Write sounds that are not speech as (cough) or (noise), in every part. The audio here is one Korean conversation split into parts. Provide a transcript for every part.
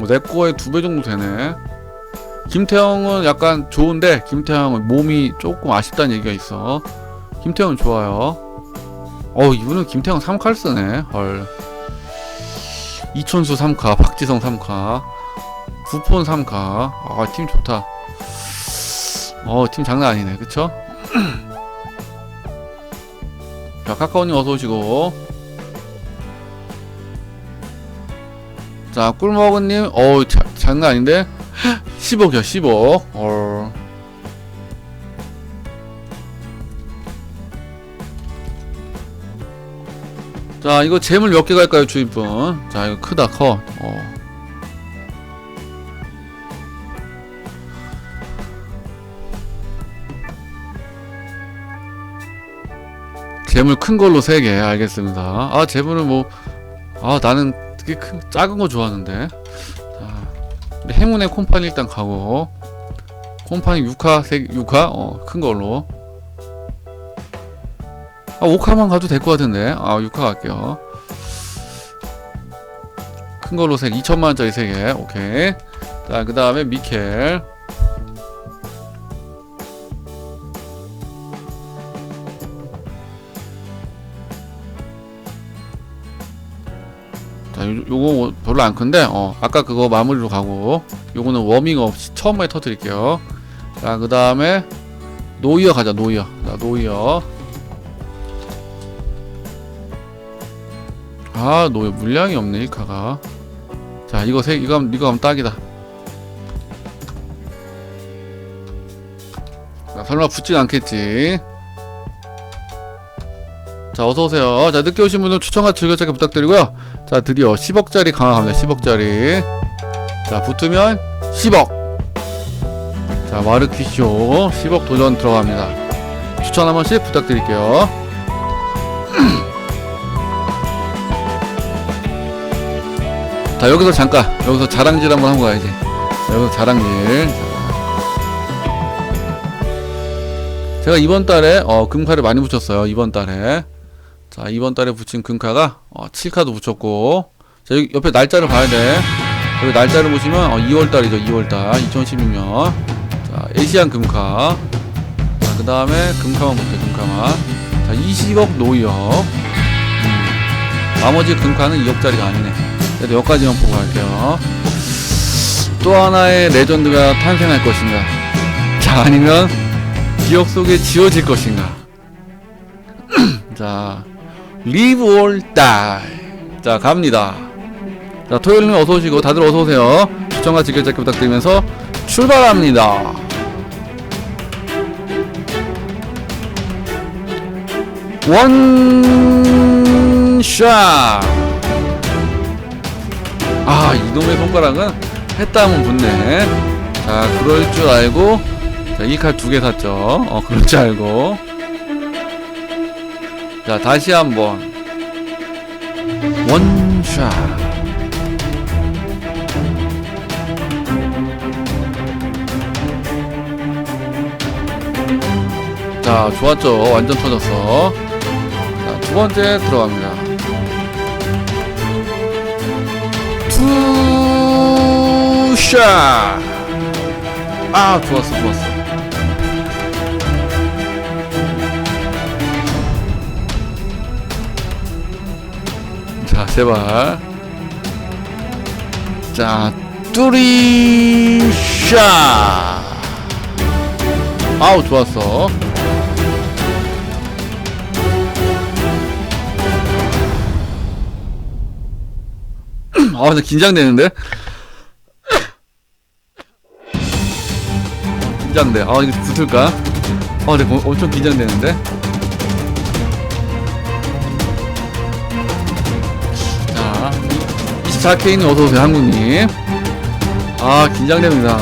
어, 내 거에 두배 정도 되네. 김태형은 약간 좋은데 김태형은 몸이 조금 아쉽다는 얘기가 있어. 김태형은 좋아요. 어 이분은 김태형 3칼 쓰네. 헐. 이천수 3카, 박지성 3카, 구폰 3카. 아 팀 좋다. 어 팀 장난 아니네, 그쵸? (clears throat) 자 카카오님 어서 오시고. 자 꿀먹은님, 자, 장난 아닌데? 10억이야 10억. 어. 자 이거 재물 몇 개 갈까요 주인분 자 이거 크다 커 어. 재물 큰 걸로 3개 알겠습니다 아 재물은 뭐 아 나는 되게 큰 작은 거 좋아하는데 자 행운의 콤파니 일단 가고 콤파니 6화 6화 어 큰 걸로 아, 5카만 가도 될 것 같은데. 아, 6카 갈게요. 큰 걸로 색 2천만원짜리 3개. 오케이. 자, 그 다음에 미켈. 자, 요, 요거 별로 안 큰데, 어, 아까 그거 마무리로 가고, 요거는 워밍업 시- 처음에 터뜨릴게요. 자, 그 다음에, 노이어 가자, 노이어. 자, 노이어. 아, 노 물량이 없네, 1카가. 자, 이거 세, 이거, 이거 하면 딱이다. 자, 설마 붙진 않겠지. 자, 어서오세요. 자, 늦게 오신 분들 추천과 즐겨찾기 부탁드리고요. 자, 드디어 10억짜리 강화 갑니다, 10억짜리. 자, 붙으면 10억. 자, 마르키쇼 10억 도전 들어갑니다. 추천 한 번씩 부탁드릴게요. (clears throat) 자 여기서 잠깐 여기서 자랑질 한번 하고 가야지 자, 여기서 자랑질 자. 제가 이번 달에 어, 금카를 많이 붙였어요 이번 달에 자 이번 달에 붙인 금카가 어, 7카도 붙였고. 자 여기 옆에 날짜를 봐야 돼. 여기 날짜를 보시면 어, 2월 달이죠 2월 달. 2016년. 자 에시안 금카. 자 그 다음에 금카만 볼게요 금카만. 자 20억 노이어. 음, 나머지 금카는 2억짜리가 아니네. 그래도 여기까지만 보고 갈게요. 또 하나의 레전드가 탄생할 것인가? 자, 아니면 기억 속에 지워질 것인가? (clears throat) 자, live or die. 자, 갑니다. 자, 토요일은 어서 오시고 다들 어서 오세요. 추천과 즐겨찾기 부탁드리면서 출발합니다. 원샷. 아 이놈의 손가락은 했다 하면 붙네 자 그럴 줄 알고 자 이 칼 두 개 샀죠 어 그럴 줄 알고 자 다시 한번. 원샷. 자 좋았죠. 완전 터졌어. 자 두 번째 들어갑니다. 투샷. 아 좋았어 좋았어 제발 자 뚜리샷 아우 좋았어 (clears throat) 아 근데 긴장되는데 (clears throat) 긴장돼. 아, 이거 붙을까? 아, 근데 뭐- 엄청 긴장되는데? 24K님 어서오세요, 한국님. 아, 긴장됩니다.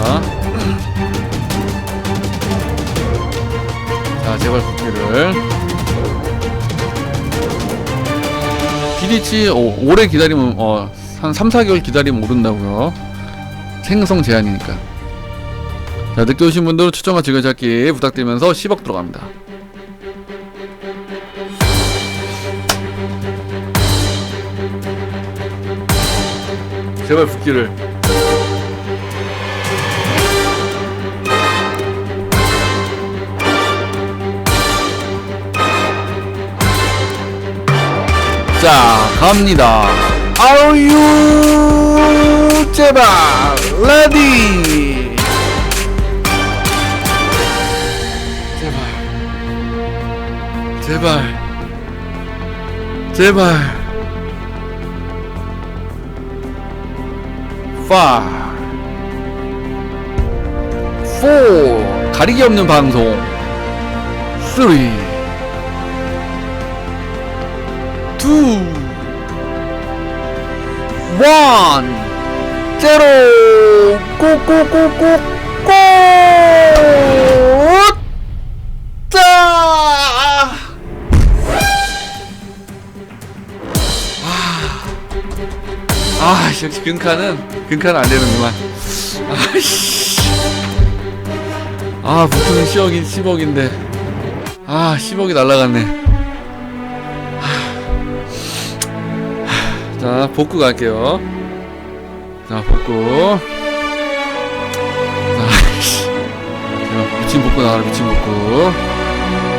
자, 제발 붙기를. 비리치, 오, 오래 기다리면, 어, 한 3, 4개월 기다리면 오른다고요 생성 제한이니까. 자, 늦게 오신 분들 추천과 즐겨찾기 부탁드리면서 10억 들어갑니다. 제발 붙기를. 자, 갑니다. You 제발 ready? 제발, 제발, 제발. Five, four, 가리기 없는 방송. Three. two, one, zero, 고고고고 고! 짜! 아, 아, 역시 근카는 근카는 안 되는구만. 아씨, 아, 보통은 10억인 10억인데, 아, 10억이 날라갔네. 자, 복구 갈게요. 자, 복구. 자, 씨. 자, 미친 복구 나와라, 미친 복구.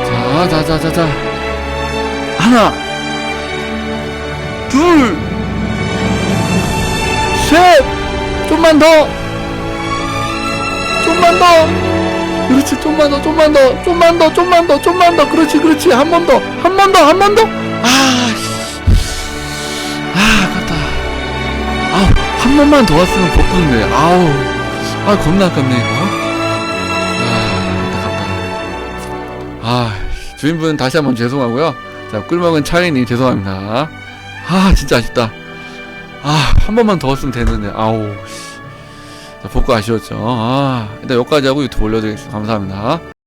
자, 자, 자, 자, 자. 하나, 둘, 좀만 더! 좀만 더! 그렇지, 좀만 더, 좀만 더, 좀만 더, 좀만 더, 좀만 더. 그렇지, 그렇지. 한 번 더, 한 번 더, 한 번 더. 아, 씨. 아, 아깝다. 아우, 한 번만 더 왔으면 복구인데. 아우, 아, 겁나 아깝네, 이거. 아, 아깝다. 아, 주인분 다시 한번 죄송하고요. 자, 꿀먹은 차이님 죄송합니다. 아, 진짜 아쉽다. 아, 한 번만 더 왔으면 됐는데. 아우, 씨. 자, 복구 아쉬웠죠. 아, 일단 여기까지 하고 유튜브 올려드리겠습니다. 감사합니다.